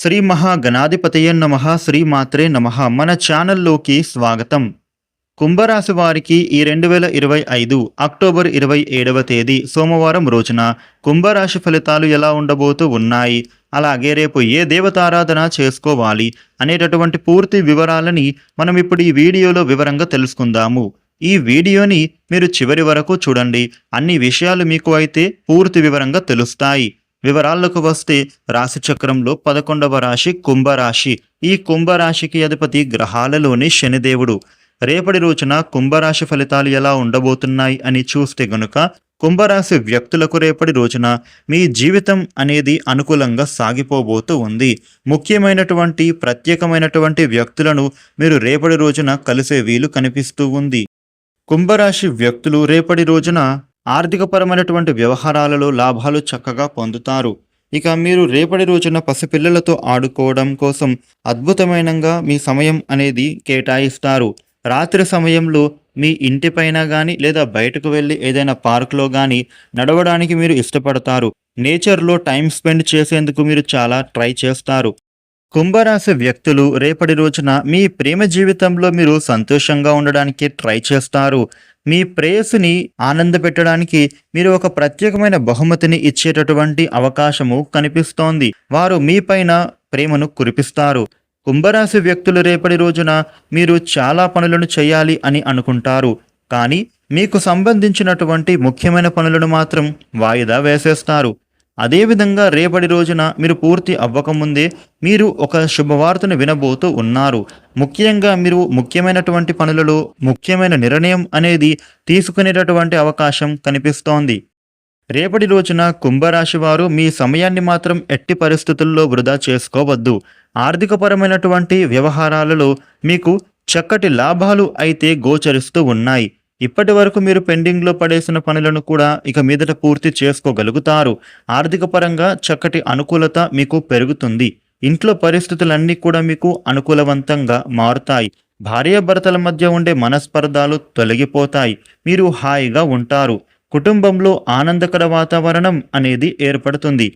శ్రీ మహాగణాధిపతయ నమ శ్రీ మాత్రే నమ. మన ఛానల్లోకి స్వాగతం. కుంభరాశి వారికి ఈ రెండు వేల ఇరవై ఐదు అక్టోబర్ ఇరవై ఏడవ తేదీ సోమవారం రోజున కుంభరాశి ఫలితాలు ఎలా ఉండబోతూ ఉన్నాయి? అలాగే రేపు ఏ దేవతారాధన చేసుకోవాలి అనేటటువంటి పూర్తి వివరాలని మనం ఇప్పుడు ఈ వీడియోలో వివరంగా తెలుసుకుందాము. ఈ వీడియోని మీరు చివరి వరకు చూడండి. అన్ని విషయాలు మీకు అయితే పూర్తి వివరంగా తెలుస్తాయి. వివరాలకు వస్తే రాశి చక్రంలో పదకొండవ రాశి కుంభరాశి. ఈ కుంభరాశికి అధిపతి గ్రహాలలోని శనిదేవుడు. రేపటి రోజున కుంభరాశి ఫలితాలు ఎలా ఉండబోతున్నాయి అని చూస్తే గనుక కుంభరాశి వ్యక్తులకు రేపటి రోజున మీ జీవితం అనేది అనుకూలంగా సాగిపోబోతూ ఉంది. ముఖ్యమైనటువంటి ప్రత్యేకమైనటువంటి వ్యక్తులను మీరు రేపటి రోజున కలిసే వీలు కనిపిస్తూ ఉంది. కుంభరాశి వ్యక్తులు రేపటి రోజున ఆర్థికపరమైనటువంటి వ్యవహారాలలో లాభాలు చక్కగా పొందుతారు. ఇక మీరు రేపటి రోజున పసిపిల్లలతో ఆడుకోవడం కోసం అద్భుతమైనగా మీ సమయం అనేది కేటాయిస్తారు. రాత్రి సమయంలో మీ ఇంటిపైన కానీ లేదా బయటకు వెళ్ళి ఏదైనా పార్కులో కానీ నడవడానికి మీరు ఇష్టపడతారు. నేచర్లో టైం స్పెండ్ చేసేందుకు మీరు చాలా ట్రై చేస్తారు. కుంభరాశి వ్యక్తులు రేపటి రోజున మీ ప్రేమ జీవితంలో మీరు సంతోషంగా ఉండడానికి ట్రై చేస్తారు. మీ ప్రేయస్సుని ఆనందపెట్టడానికి మీరు ఒక ప్రత్యేకమైన బహుమతిని ఇచ్చేటటువంటి అవకాశము కనిపిస్తోంది. వారు మీపైన ప్రేమను కురిపిస్తారు. కుంభరాశి వ్యక్తులు రేపటి రోజున మీరు చాలా పనులను చేయాలి అని అనుకుంటారు. కానీ మీకు సంబంధించినటువంటి ముఖ్యమైన పనులను మాత్రం వాయిదా వేసేస్తారు. అదేవిధంగా రేపటి రోజున మీరు పూర్తి అవ్వకముందే మీరు ఒక శుభవార్తను వినబోతూ ఉన్నారు. ముఖ్యంగా మీరు ముఖ్యమైనటువంటి పనులలో ముఖ్యమైన నిర్ణయం అనేది తీసుకునేటటువంటి అవకాశం కనిపిస్తోంది. రేపటి రోజున కుంభరాశి వారు మీ సమయాన్ని మాత్రం ఎట్టి పరిస్థితుల్లో వృధా చేసుకోవద్దు. ఆర్థికపరమైనటువంటి వ్యవహారాలలో మీకు చక్కటి లాభాలు అయితే గోచరిస్తూ ఉన్నాయి. ఇప్పటి వరకు మీరు పెండింగ్లో పడేసిన పనులను కూడా ఇక మీదట పూర్తి చేసుకోగలుగుతారు. ఆర్థిక పరంగా చక్కటి అనుకూలత మీకు పెరుగుతుంది. ఇంట్లో పరిస్థితులన్నీ కూడా మీకు అనుకూలవంతంగా మారుతాయి. భార్యాభర్తల మధ్య ఉండే మనస్పర్ధాలు తొలగిపోతాయి. మీరు హాయిగా ఉంటారు. కుటుంబంలో ఆనందకర వాతావరణం అనేది ఏర్పడుతుంది.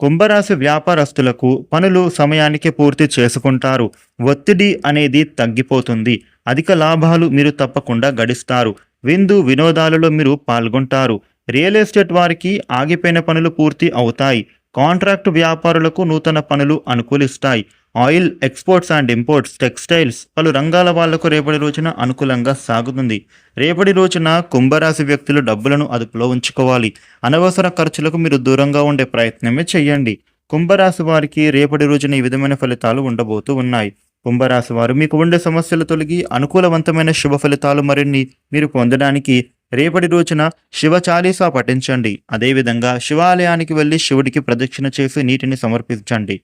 కుంభరాశి వ్యాపారస్తులకు పనులు సమయానికి పూర్తి చేసుకుంటారు. ఒత్తిడి అనేది తగ్గిపోతుంది. అధిక లాభాలు మీరు తప్పకుండా గడిస్తారు. విందు వినోదాలలో మీరు పాల్గొంటారు. రియల్ ఎస్టేట్ వారికి ఆగిపోయిన పనులు పూర్తి అవుతాయి. కాంట్రాక్ట్ వ్యాపారులకు నూతన పనులు అనుకూలిస్తాయి. Oil exports and imports textiles పలు రంగాల వాళ్ళకు రేపటి రోజున అనుకూలంగా సాగుతుంది. రేపటి రోజున కుంభరాశి వ్యక్తులు డబ్బులను అదుపులో ఉంచుకోవాలి. అనవసర ఖర్చులకు మీరు దూరంగా ఉండే ప్రయత్నమే చేయండి. కుంభరాశి వారికి రేపటి రోజున ఈ విధమైన ఫలితాలు ఉండబోతూ ఉన్నాయి. కుంభరాశి వారు మీకు ఉండే సమస్యలు తొలగి అనుకూలవంతమైన శుభ ఫలితాలు మరిన్ని మీరు పొందడానికి రేపటి రోజున శివ చాలీసా పఠించండి. అదేవిధంగా శివాలయానికి వెళ్ళి శివుడికి ప్రదక్షిణ చేసి నీటిని సమర్పించండి.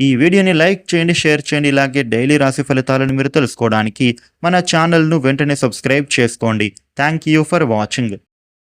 ఈ వీడియోని లైక్ చేయండి షేర్ చేయండి ఇలాగే డైలీ రాశి ఫలితాలను మీరు తెలుసుకోవడానికి మన ఛానల్ను వెంటనే సబ్స్క్రైబ్ చేసుకోండి. Thank you for watching.